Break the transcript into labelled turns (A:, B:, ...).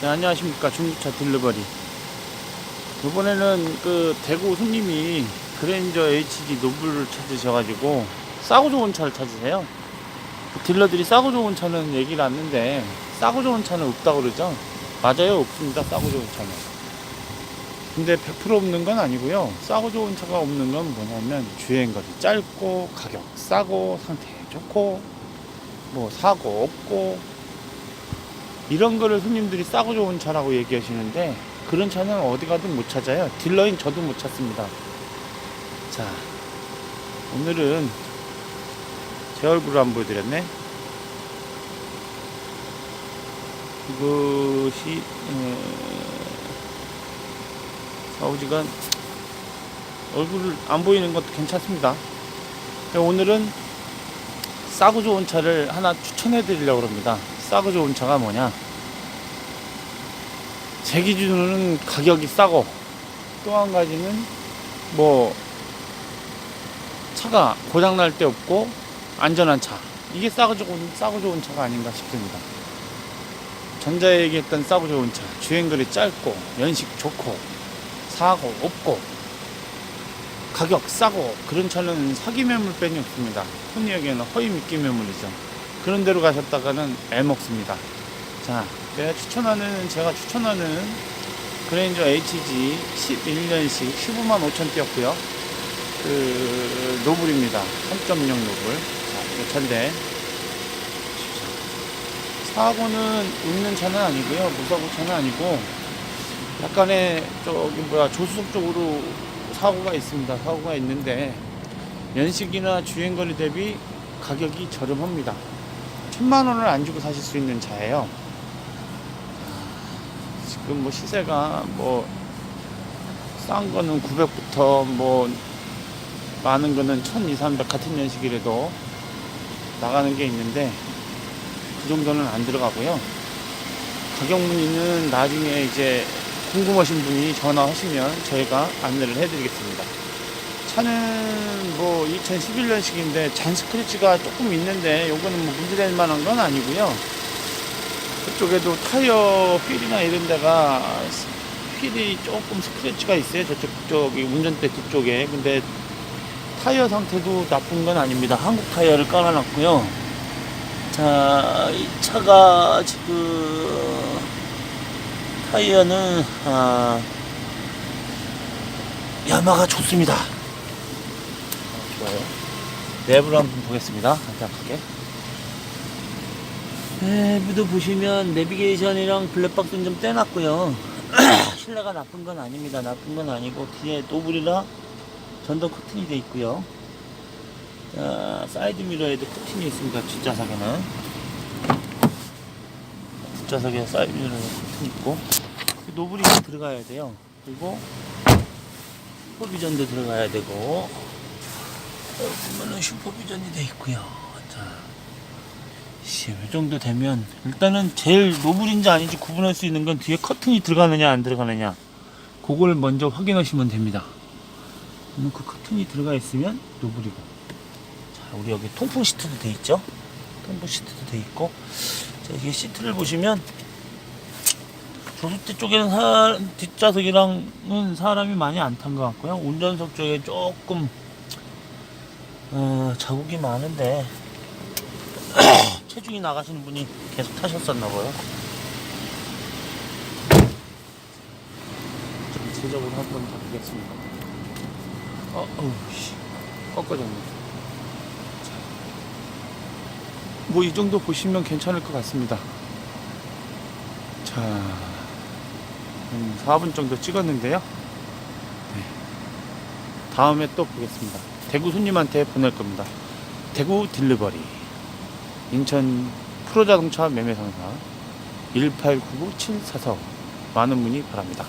A: 네, 안녕하십니까. 중국차 딜리버리. 이번에는 그 대구 손님이 그랜저 HG 노블을 찾으셔가지고 싸고 좋은 차를 찾으세요. 그 딜러들이 싸고 좋은 차는 얘기를 않는데 싸고 좋은 차는 없다고 그러죠? 맞아요 없습니다. 싸고 좋은 차는. 근데 100% 없는 건 아니고요. 싸고 좋은 차가 없는 건 뭐냐면 주행거리. 짧고 가격. 싸고 상태 좋고 뭐 사고 없고 이런 거를 손님들이 싸고 좋은 차라고 얘기하시는데 그런 차는 어디 가든 못 찾아요. 딜러인 저도 못 찾습니다. 자, 오늘은 제 얼굴을 안 보여드렸네. 이것이 좌우지간 얼굴을 안 보이는 것도 괜찮습니다. 오늘은 싸고 좋은 차를 하나 추천해 드리려고 합니다. 싸고 좋은 차가 뭐냐? 제 기준으로는 가격이 싸고 또 한 가지는 뭐 차가 고장 날 데 없고 안전한 차. 이게 싸고 좋은 싸고 좋은 차가 아닌가 싶습니다. 전자에 얘기했던 싸고 좋은 차. 주행거리 짧고 연식 좋고 사고 없고 가격 싸고 그런 차는 사기 매물뿐이 없습니다. 흔히 얘기하는 허위 미끼 매물이죠. 그런 데로 가셨다가는 애 먹습니다. 자, 제가 추천하는 제가 추천하는 그레인저 HG 11년식 15만 5천 뛰었고요. 그 노블입니다. 3.0 노블. 자, 이 차인데 사고는 있는 차는 아니고요. 무사고 차는 아니고 약간의 저기 뭐야 조수석 쪽으로 사고가 있습니다. 사고가 있는데 연식이나 주행거리 대비 가격이 저렴합니다. 천만 원을 안 주고 사실 수 있는 차예요. 지금 뭐 시세가 뭐 싼 거는 900부터 뭐 많은 거는 1200, 300 같은 연식이라도 나가는 게 있는데 그 정도는 안 들어가고요. 가격 문의는 나중에 이제 궁금하신 분이 전화하시면 저희가 안내를 해드리겠습니다. 차는 뭐 2011년식인데 잔 스크래치가 조금 있는데 요거는 뭐 문제될 만한 건 아니고요. 그쪽에도 타이어 휠이나 이런 데가 휠이 조금 스크래치가 있어요. 저쪽 저기 운전대 뒤쪽에. 근데 타이어 상태도 나쁜 건 아닙니다. 한국 타이어를 깔아놨고요. 자, 이 차가 지금 타이어는 아, 야마가 좋습니다. 좋아요. 내부를 한번 보겠습니다. 간단하게. 내부도 보시면 내비게이션이랑 블랙박스는 좀 떼놨고요. 실내가 나쁜 건 아닙니다. 나쁜 건 아니고 뒤에 노블이라 전동 커튼이 돼 있고요. 자, 사이드 미러에도 커튼이 있습니다. 뒷좌석에는. 뒷좌석에 사이드 미러에 커튼 있고 그 노블이 들어가야 돼요. 그리고 슈퍼비전도 들어가야 되고 보면은 슈퍼비전이 돼 있고요. 자, 씨, 이 정도 되면 일단은 제일 노블인지 아닌지 구분할 수 있는 건 뒤에 커튼이 들어가느냐 안 들어가느냐 그걸 먼저 확인하시면 됩니다. 그러면 그 커튼이 들어가 있으면 노블이고 자, 우리 여기 통풍 시트도 돼 있죠? 통풍 시트도 돼 있고 자, 이게 시트를 보시면 조수대 쪽에는 사, 뒷좌석이랑은 사람이 많이 안 탄 것 같고요. 운전석 쪽에 조금 어, 자국이 많은데 체중이 나가시는 분이 계속 타셨었나 봐요. 전체적으로 한번 바꾸겠습니다. 어, 어우, 씨. 꺾어졌네. 뭐 이 정도 보시면 괜찮을 것 같습니다. 자, 한 4분 정도 찍었는데요. 네. 다음에 또 보겠습니다. 대구 손님한테 보낼 겁니다. 대구 딜리버리. 인천 프로자동차 매매상사 1899744 많은 문의 바랍니다.